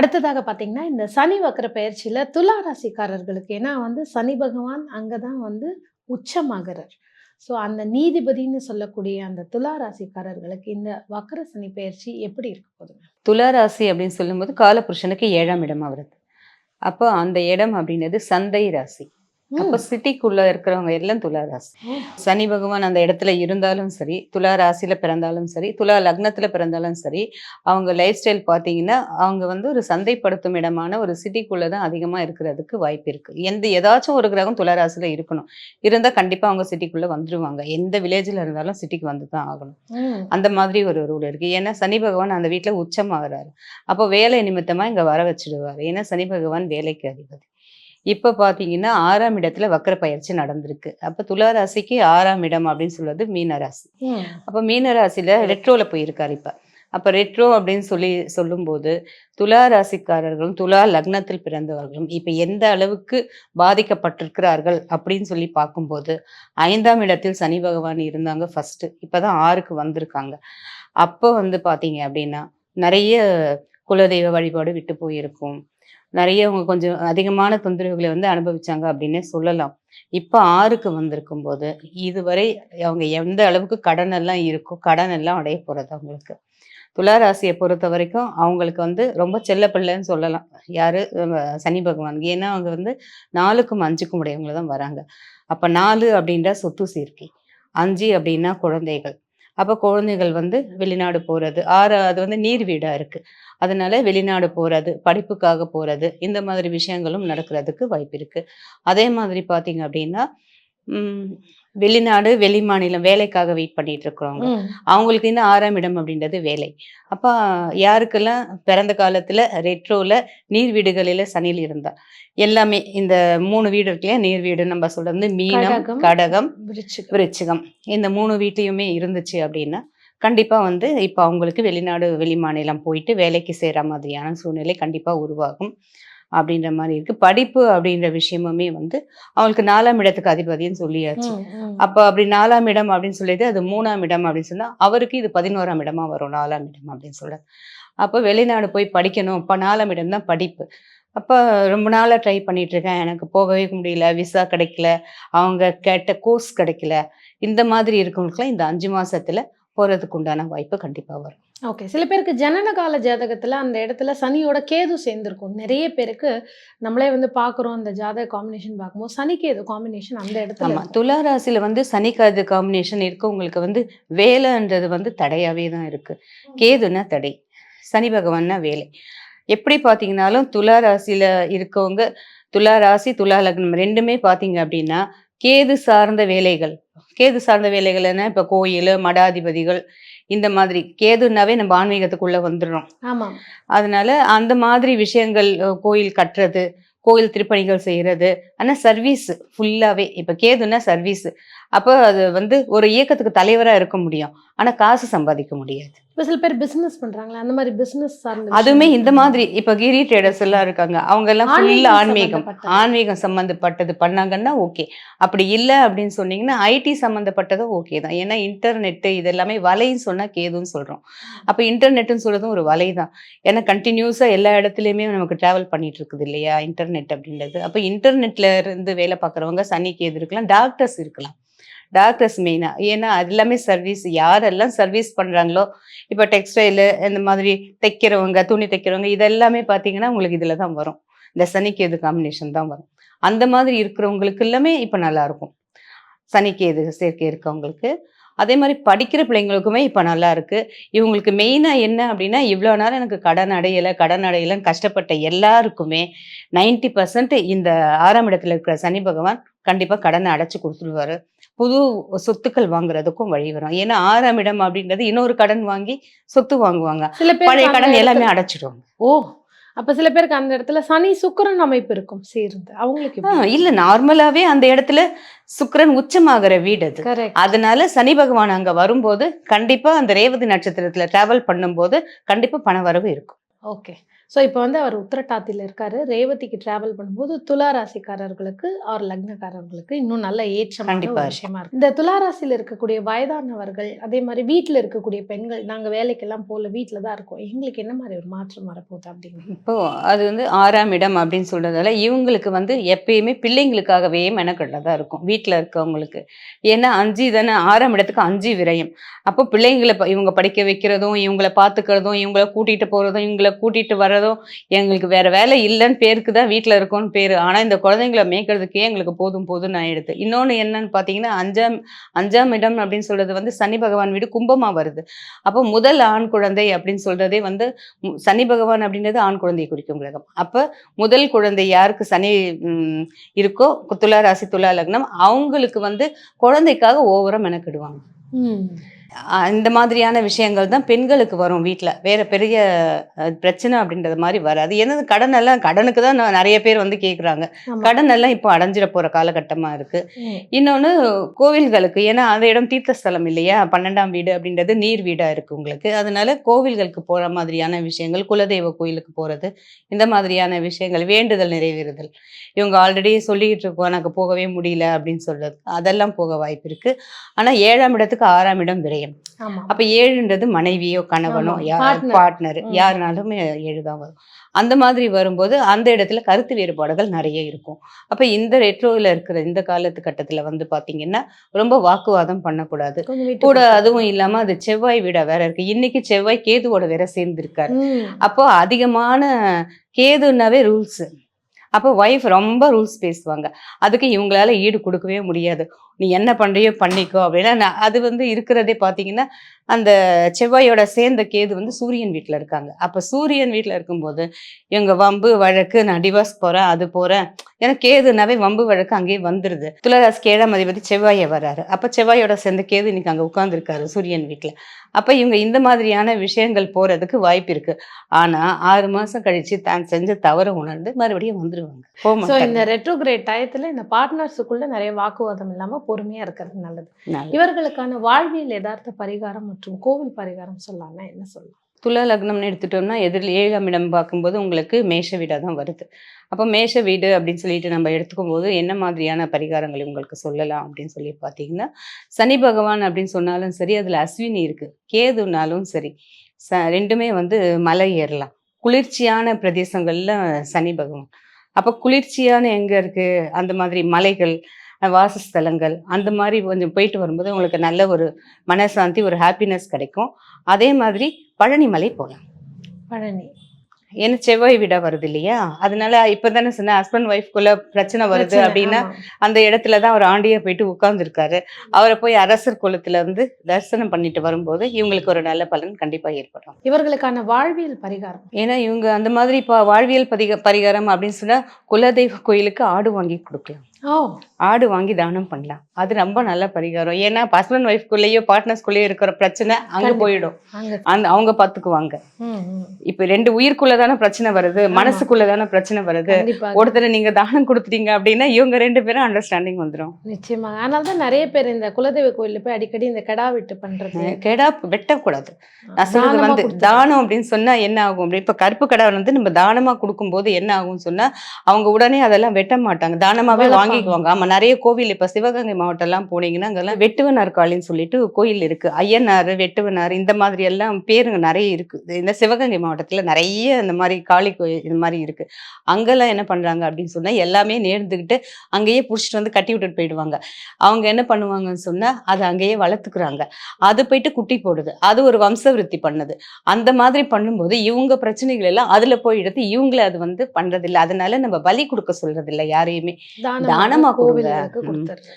அடுத்ததாக பார்த்தீங்கன்னா இந்த சனி வக்கர பயிற்சியில் துலா ராசிக்காரர்களுக்கு ஏன்னா வந்து சனி பகவான் அங்கே தான் வந்து உச்சமாகிறார். ஸோ அந்த நீதிபதின்னு சொல்லக்கூடிய அந்த துலா ராசிக்காரர்களுக்கு இந்த வக்கர சனி பயிற்சி எப்படி இருக்க போதுங்க துளாராசி அப்படின்னு சொல்லும்போது காலபுருஷனுக்கு ஏழாம் இடமாக வருது அப்போ அந்த இடம் அப்படின்றது சந்தை ராசி. அப்போ சிட்டிக்குள்ள இருக்கிறவங்க எல்லாம் துலா ராசி. சனி பகவான் அந்த இடத்துல இருந்தாலும் சரி துலா ராசியில பிறந்தாலும் சரி துலா லக்னத்துல பிறந்தாலும் சரி அவங்க லைஃப் ஸ்டைல் பார்த்தீங்கன்னா அவங்க வந்து ஒரு சந்தைப்படுத்தும் இடமான ஒரு சிட்டிக்குள்ள தான் அதிகமாக இருக்கிறதுக்கு வாய்ப்பு இருக்கு. எந்த ஏதாச்சும் ஒரு கிரகம் துலா ராசியில இருக்கணும். இருந்தால் கண்டிப்பாக அவங்க சிட்டிக்குள்ள வந்துருவாங்க. எந்த வில்லேஜில் இருந்தாலும் சிட்டிக்கு வந்து தான் ஆகணும். அந்த மாதிரி ஒரு ரூல் இருக்கு. ஏன்னா சனி பகவான் அந்த வீட்டில் உச்சமாகறாரு. அப்போ வேலை நிமித்தமா இங்க வர வச்சிடுவாரு. ஏன்னா சனி பகவான் வேலைக்கு அதிபதி. இப்போ பார்த்தீங்கன்னா ஆறாம் இடத்துல வக்கர பயிற்சி நடந்திருக்கு. அப்போ துலா ராசிக்கு ஆறாம் இடம் அப்படின்னு சொல்றது மீன ராசி ம். அப்போ மீன ராசியில ரெட்ரோல போயிருக்காரு இப்போ. அப்போ ரெட்ரோ அப்படின்னு சொல்லி சொல்லும்போது துலா ராசிக்காரர்களும் துலா லக்னத்தில் பிறந்தவர்களும் இப்போ எந்த அளவுக்கு பாதிக்கப்பட்டிருக்கிறார்கள் அப்படின்னு சொல்லி பார்க்கும்போது ஐந்தாம் இடத்தில் சனி பகவான் இருந்தாங்க ஃபர்ஸ்ட் இப்போதான் ஆறுக்கு வந்திருக்காங்க. அப்போ வந்து பார்த்தீங்க அப்படின்னா நிறைய குலதெய்வ வழிபாடு விட்டு போயிருக்கும். நிறைய அவங்க கொஞ்சம் அதிகமான தொந்தரவுகளை வந்து அனுபவிச்சாங்க அப்படின்னே சொல்லலாம். இப்போ ஆறுக்கு வந்திருக்கும் போது இதுவரை அவங்க எந்த அளவுக்கு கடன் எல்லாம் இருக்கோ கடன் எல்லாம் அடைய போறது அவங்களுக்கு. துளாராசியை பொறுத்த வரைக்கும் அவங்களுக்கு வந்து ரொம்ப செல்ல பிள்ளைன்னு சொல்லலாம். யாரு? சனி பகவான். ஏன்னா அவங்க வந்து நாலுக்கும் அஞ்சுக்கும் உடையவங்க தான் வராங்க. அப்ப நாலு அப்படின்றா சொத்து சீர்க்கை. அஞ்சு அப்படின்னா குழந்தைகள். அப்ப குழந்தைகள் வந்து வெளிநாடு போறது. ஆறு அது வந்து நீர் வீடா இருக்கு. அதனால வெளிநாடு போறது படிப்புக்காக போறது இந்த மாதிரி விஷயங்களும் நடக்கிறதுக்கு வாய்ப்பு இருக்கு. அதே மாதிரி பாத்தீங்க அப்படின்னா உம் வெளிநாடு வெளி மாநிலம் வேலைக்காக வெயிட் பண்ணிட்டு இருக்கிறவங்க. அவங்களுக்கு இந்த ஆறாம் இடம் அப்படின்றது வேலை அப்ப யாருக்கெல்லாம் பிறந்த காலத்துல ரெட்ரோல நீர் வீடுகளில சனியில் இருந்தா எல்லாமே இந்த மூணு வீடு இருக்கு இல்லையா நீர் வீடு நம்ம சொல்றது மீனம் கடகம். விருச்சிகம். இந்த மூணு வீட்லயுமே இருந்துச்சு அப்படின்னா கண்டிப்பா வந்து இப்ப அவங்களுக்கு வெளிநாடு வெளி மாநிலம் போயிட்டு வேலைக்கு செய்யற மாதிரியான சூழ்நிலை கண்டிப்பா உருவாகும் அப்படின்ற மாதிரி இருக்கு. படிப்பு அப்படின்ற விஷயமுமே வந்து அவங்களுக்கு நாலாம் இடத்துக்கு அதிபதின்னு சொல்லியாச்சு. அப்ப அப்படி நாலாம் இடம் அப்படின்னு சொல்லிட்டு அது மூணாம் இடம் அப்படின்னு சொன்னா அவருக்கு இது பதினோராம் இடமா வரும் நாலாம் இடம் அப்படின்னு சொல்ல அப்ப வெளிநாடு போய் படிக்கணும். இப்ப நாலாம் இடம் தான் படிப்பு. அப்ப ரொம்ப நாளா ட்ரை பண்ணிட்டு இருக்கேன். எனக்கு போகவே முடியல. விசா கிடைக்கல. அவங்க கேட்ட கோர்ஸ் கிடைக்கல. இந்த மாதிரி இருக்கவங்களுக்குலாம் இந்த அஞ்சு மாசத்துல போறதுக்கு உண்டான வாய்ப்பு கண்டிப்பா வரும். ஓகே சில பேருக்கு ஜனன கால ஜாதகத்துல அந்த இடத்துல சனியோட கேது சேர்ந்திருக்கும். நிறைய பேருக்கு நம்மளே வந்து பார்க்குறோம் அந்த ஜாதக காம்பினேஷன் பார்க்கும்போது சனி கேது காம்பினேஷன் அந்த இடத்துல ஆமா இருக்கும். துலா ராசியில வந்து சனிக்காது காம்பினேஷன் இருக்கு. உங்களுக்கு வந்து வேலைன்றது வந்து தடையாவே தான் இருக்கு. கேதுன்னா தடை சனி பகவான்னா வேலை. எப்படி பார்த்தீங்கன்னாலும் துலா ராசியில இருக்கவங்க துலா ராசி துலா லக்னம் ரெண்டுமே பார்த்தீங்க அப்படின்னா கேது சார்ந்த வேலைகள் கேது சார்ந்த வேலைகள் என்ன? இப்போ கோயில் மடாதிபதிகள் இந்த மாதிரி. கேதுன்னாவே நம்ம ஆன்மீகத்துக்குள்ள வந்துடுறோம். ஆமா அதனால அந்த மாதிரி விஷயங்கள் கோயில் கட்டுறது கோயில் திருப்பணிகள் செய்யறது. ஆனா சர்வீஸ் ஃபுல்லாவே இப்ப கேதுன்னா சர்வீஸ் அப்போ அது வந்து ஒரு இயக்கத்துக்கு தலைவரா இருக்க முடியும். ஆனா காசு சம்பாதிக்க முடியாது. இப்ப சில பேர் பிசினஸ் பண்றாங்களா அந்த மாதிரி பிசினஸ் சார்ந்த அதுவுமே இந்த மாதிரி இப்ப கிரி ட்ரேடர்ஸ் எல்லாம் இருக்காங்க. அவங்க எல்லாம் ஆன்மீகம் ஃபுல்லா ஆன்மீகம். சம்பந்தப்பட்டது. ஆன்மீகம் சம்பந்தப்பட்டது பண்ணாங்கன்னா ஓகே அப்படி இல்லை அப்படின்னு சொன்னீங்கன்னா ஐடி சம்பந்தப்பட்டதும் ஓகே தான். ஏன்னா இன்டர்நெட் இது எல்லாமே வலைன்னு சொன்னா கேதுன்னு சொல்றோம். அப்ப இன்டர்நெட்னு சொல்றதும் ஒரு வலை தான் ஏன்னா கண்டினியூஸா எல்லா இடத்துலயுமே நமக்கு டிராவல் பண்ணிட்டு இருக்குது இல்லையா? இன்டர்நெட் அப்படின்றது. அப்போ இன்டர்நெட்ல இருந்து வேலை பார்க்குறவங்க சனிக்கு எது இருக்கலாம் டாக்டர்ஸ் இருக்கலாம். டாக்டர்ஸ் மெயினாக ஏன்னா அது எல்லாமே சர்வீஸ் யாரெல்லாம் சர்வீஸ் பண்ணுறாங்களோ இப்போ டெக்ஸ்டைலு இந்த மாதிரி தைக்கிறவங்க துணி தைக்கிறவங்க இதெல்லாமே பார்த்தீங்கன்னா உங்களுக்கு இதில் தான் வரும். இந்த சனிக்கு எது காம்பினேஷன் தான் வரும். அந்த மாதிரி இருக்கிறவங்களுக்கு எல்லாமே இப்போ நல்லா இருக்கும். எது சேர்க்கை இருக்கவங்களுக்கு. அதே மாதிரி படிக்கிற பிள்ளைங்களுக்குமே இப்போ நல்லா இருக்கு. இவங்களுக்கு மெயினாக என்ன அப்படின்னா இவ்வளோ நேரம் எனக்கு கடன் அடையலை கடன் அடையலைன்னு கஷ்டப்பட்ட எல்லாருக்குமே நைன்டி பர்சன்ட் இந்த ஆறாம் இடத்துல இருக்கிற சனி பகவான் கண்டிப்பாக கடனை அடைச்சு கொடுத்துருவாரு. புது சொத்துக்கள் வாங்குறதுக்கும் வழி வரும். ஏன்னா ஆறாம் இடம் அப்படின்றது இன்னொரு கடன் வாங்கி சொத்து வாங்குவாங்க. பழைய கடன் எல்லாமே அடைச்சிடுவாங்க. ஓ அப்ப சில பேருக்கு அந்த இடத்துல சனி சுக்கிரன் அமைப்பு இருக்கும் சேர்ந்து. அவங்களுக்கு இல்ல நார்மலாவே அந்த இடத்துல சுக்கிரன் உச்சமாகிற வீடு அது. அதனால சனி பகவான் அங்க வரும்போது கண்டிப்பா அந்த ரேவதி நட்சத்திரத்துல டிராவல் பண்ணும்போது கண்டிப்பா பண வரவு இருக்கும். ஓகே ஸோ இப்போ வந்து அவர் உத்திரட்டாத்தில இருக்காரு. ரேவதிக்கு டிராவல் பண்ணும்போது துலா ராசிக்காரர்களுக்கு அவர் லக்னக்காரர்களுக்கு இன்னும் நல்ல ஒரு விஷயமா இருக்கு. இந்த துலா ராசியில இருக்கக்கூடிய வயதானவர்கள் அதே மாதிரி வீட்டில் இருக்கக்கூடிய பெண்கள் நாங்க வேலைக்கெல்லாம் போல வீட்டில் தான் இருக்கோம். எங்களுக்கு என்ன மாதிரி ஒரு மாற்றம் வரப்போகுது அப்படிங்கிறது இப்போ அது வந்து ஆறாம் இடம் அப்படின்னு சொல்றதால இவங்களுக்கு வந்து எப்பயுமே பிள்ளைங்களுக்காகவே மெனக்கட்டதா இருக்கும். வீட்டில் இருக்கவங்களுக்கு. ஏன்னா அஞ்சு தானே ஆறாம் இடத்துக்கு அஞ்சு விரயம். அப்போ பிள்ளைங்களை இவங்க படிக்க வைக்கிறதும் இவங்களை பார்த்துக்கிறதும் இவங்கள கூட்டிட்டு போறதும் இவங்களை கூட்டிட்டு வர்றதும் எங்களுக்கு வேற வேலை இல்லைன்னு பேருக்கு தான் வீட்டில் இருக்கோன்னு பேரு. ஆனா இந்த குழந்தைங்களை மேய்க்கிறதுக்கே எங்களுக்கு போதும் போதும் நான் எடுத்து இன்னொன்னு என்னன்னு பார்த்தீங்கன்னா அஞ்சாம் அஞ்சாம் இடம் அப்படின்னு சொல்றது வந்து சனி பகவான் வீடு கும்பமா வருது. அப்போ முதல் ஆண் குழந்தை அப்படின்னு சொல்றதே வந்து சனி பகவான் அப்படின்றது ஆண் குழந்தையை குறிக்கும் கிரகம். அப்ப முதல் குழந்தை யாருக்கு சனி இருக்கோ துலா ராசி துலா லக்னம் அவங்களுக்கு வந்து குழந்தைக்காக ஓவரா மெனக்கிடுவாங்க. இந்த மாதிரியான விஷயங்கள் தான் பெண்களுக்கு வரும் வீட்டில் வேற பெரிய பிரச்சனை அப்படின்றது மாதிரி வராது. என்னது கடன் எல்லாம் கடனுக்கு தான் நிறைய பேர் வந்து கேட்குறாங்க. கடன் எல்லாம் இப்போ அடைஞ்சிட போற காலகட்டமா இருக்கு. இன்னொன்று கோவில்களுக்கு ஏன்னா அந்த இடம் தீர்த்தஸ்தலம் இல்லையா? பன்னெண்டாம் வீடு அப்படின்றது நீர் வீடா இருக்கு உங்களுக்கு. அதனால கோவில்களுக்கு போற மாதிரியான விஷயங்கள் குலதெய்வ கோயிலுக்கு போறது இந்த மாதிரியான விஷயங்கள் வேண்டுதல் நிறைவேறுதல். இவங்க ஆல்ரெடி சொல்லிட்டு இருக்கோம் எனக்கு போகவே முடியல அப்படின்னு சொல்றது. அதெல்லாம் போக வாய்ப்பு இருக்கு. ஆனா ஏழாம் இடத்துக்கு ஆறாம் இடம் விரயம் அப்ப ஏழுன்றது மனைவியோ கணவனோ. பார்ட்னர். யாருனாலுமே ஏழு தான் வரும் அந்த மாதிரி வரும்போது அந்த இடத்துல கருத்து வேறுபாடுகள் நிறைய இருக்கும் அப்ப இந்த ரெட்ரோவில் இருக்கிற இந்த காலத்து கட்டத்துல வந்து பாத்தீங்கன்னா ரொம்ப வாக்குவாதம் பண்ணக்கூடாது கூட. அதுவும் இல்லாம அது செவ்வாய் வீடா வேற இருக்கு இன்னைக்கு செவ்வாய் கேதுவோட வேற சேர்ந்திருக்காரு ம். அப்போ அதிகமான கேதுன்னாவே ரூல்ஸ் அப்போ ஒய்ஃப் ரொம்ப ரூல்ஸ் பேசுவாங்க. அதுக்கு இவங்களால ஈடு கொடுக்கவே முடியாது. நீ என்ன பண்ணுறியோ பண்ணிக்கோ அப்படின்னா நான் அது வந்து இருக்கிறதே பார்த்தீங்கன்னா அந்த செவ்வாயோட சேர்ந்த கேது வந்து சூரியன் வீட்டில் இருக்காங்க. அப்போ சூரியன் வீட்டில் இருக்கும்போது இவங்க வம்பு வழக்கு நான் டிவோர்ஸ் போகிறேன் அது போகிறேன் ஏன்னா கேதுனாவே வம்பு வழக்கு அங்கேயே வந்துடுது துளராசிக்கு ஏழாம் அதிபதி செவ்வாயை வர்றாரு அப்போ செவ்வாயோட சேர்ந்த கேது இன்னைக்கு அங்கே உட்காந்துருக்காரு சூரியன் வீட்டில் அப்போ இவங்க இந்த மாதிரியான விஷயங்கள் போகிறதுக்கு வாய்ப்பு இருக்கு. ஆனா ஆறு மாசம் கழிச்சு தான் செஞ்ச தவறை உணர்ந்து மறுபடியும் வந்துருவாங்க. போக ஸோ. இந்த ரெட்ரோகிரேட் டயத்துல இந்த பார்ட்னர்ஸுக்குள்ள நிறைய வாக்குவாதம் இல்லாம பொறுமையா இருக்கிறது நல்லது. நல்லது. இவர்களுக்கான வாழ்வியல் யதார்த்த பரிகாரம் மற்றும் கோவில் பரிகாரம் சொல்லலாம்னா என்ன சொல்லலாம்? துலா லக்னம்னு எடுத்துட்டோம்னா எதிரில் ஏழாம் இடம் பார்க்கும்போது உங்களுக்கு மேஷ வீடாக தான் வருது. அப்போ மேஷ வீடு அப்படின்னு சொல்லிட்டு நம்ம எடுத்துக்கும் போது என்ன மாதிரியான பரிகாரங்களை உங்களுக்கு சொல்லலாம் அப்படின்னு சொல்லி பார்த்தீங்கன்னா சனி பகவான் அப்படின்னு சொன்னாலும் சரி அதில் அஸ்வினி இருக்கு. கேதுனாலும் சரி ச ரெண்டுமே வந்து மலை ஏறலாம். குளிர்ச்சியான பிரதேசங்கள்ல சனி பகவான். அப்போ குளிர்ச்சியான எங்க இருக்கு? அந்த மாதிரி மலைகள் வாசஸ்தலங்கள் அந்த மாதிரி கொஞ்சம் போயிட்டு வரும்போது உங்களுக்கு நல்ல ஒரு மனசாந்தி ஒரு ஹாப்பினஸ் கிடைக்கும். அதே மாதிரி பழனிமலை போகலாம் பழனி. ஏன்னா செவ்வாய் வீடா வருது இல்லையா? அதனால இப்பதானே சொன்ன ஹஸ்பண்ட் ஒய்ஃப்குள்ள பிரச்சனை வருது அப்படின்னா. அந்த இடத்துல தான் அவர் ஆண்டியா போயிட்டு உட்கார்ந்துருக்காரு. அவரை போய் அரசர் குலத்துல வந்து தரிசனம் பண்ணிட்டு வரும்போது இவங்களுக்கு ஒரு நல்ல பலன் கண்டிப்பா ஏற்படும். இவர்களுக்கான வாழ்வியல் பரிகாரம். ஏன்னா இவங்க அந்த மாதிரி இப்போ வாழ்வியல் பதிக பரிகாரம் அப்படின்னு சொன்னா குலதெய்வ கோயிலுக்கு ஆடு வாங்கி கொடுக்கலாம். ஆடு வாங்கி தானம் பண்ணலாம். அது ரொம்ப நல்ல பரிகாரம். ஏன்னா ஹஸ்பண்ட் ஒய்ஃப்குள்ளேயோ பார்ட்னர்ஸ்குள்ளேயோ இருக்கிற பிரச்சனை அங்க. போயிடும். அங்க அந்த அவங்க பாத்துக்குவாங்க. இப்ப ரெண்டு உயிருக்குள்ள தானே பிரச்சனை வருது மனசுக்குள்ள தானே பிரச்சனை வருது. ஒருத்தரை நீங்க தானம் கொடுத்துட்டீங்க அப்படின்னா இவங்க ரெண்டு பேரும் அண்டர்ஸ்டாண்டிங் வந்துரும். நிச்சயமா. அதனால தான் நிறைய பேர் இந்த குலதெய்வ கோயில்ல போய் அடிக்கடி இந்த கெடா வெட்டு பண்றது. கெடா வெட்டக்கூடாது. நான் சொல்றது வந்து. தானம் அப்படின்னு சொன்னா என்ன ஆகும் அப்படி? இப்ப கருப்பு கடை வந்து நம்ம தானமா கொடுக்கும்போது என்ன ஆகும்னு சொன்னா அவங்க உடனே அதெல்லாம் வெட்ட மாட்டாங்க. தானமாவே வளர்ப்பாங்க. வாங்கிக்குவாங்க. ஆமா நிறைய கோவில் இப்ப சிவகங்கை மாவட்டம் எல்லாம் போனீங்கன்னா அங்கெல்லாம் வெட்டுவனார் காளின்னு சொல்லிட்டு கோயில் இருக்கு. ஐயனார் வெட்டுவனார் இந்த மாதிரி எல்லாம் பேருங்க நிறைய இருக்கு. இந்த சிவகங்கை மாவட்டத்துல நிறைய இந்த மாதிரி காளி கோயில் இந்த மாதிரி இருக்கு. அங்கெல்லாம் என்ன பண்றாங்க அப்படின்னு சொன்னா எல்லாமே நேர்ந்துக்கிட்டு அங்கேயே புடிச்சிட்டு வந்து கட்டி விட்டுட்டு போயிடுவாங்க. அவங்க என்ன பண்ணுவாங்கன்னு சொன்னா அதை அங்கேயே வளர்த்துக்கிறாங்க. அது போயிட்டு குட்டி போடுது. அது ஒரு வம்சவிருத்தி பண்ணுது. அந்த மாதிரி பண்ணும்போது இவங்க பிரச்சனைகள் எல்லாம் அதுல போய் எடுத்து இவங்கள அது வந்து பண்றது இல்ல அதனால நம்ம பலி கொடுக்க சொல்றது இல்ல யாரையுமே தானமா தானமா கோவிலுக்கு கொடுத்துறது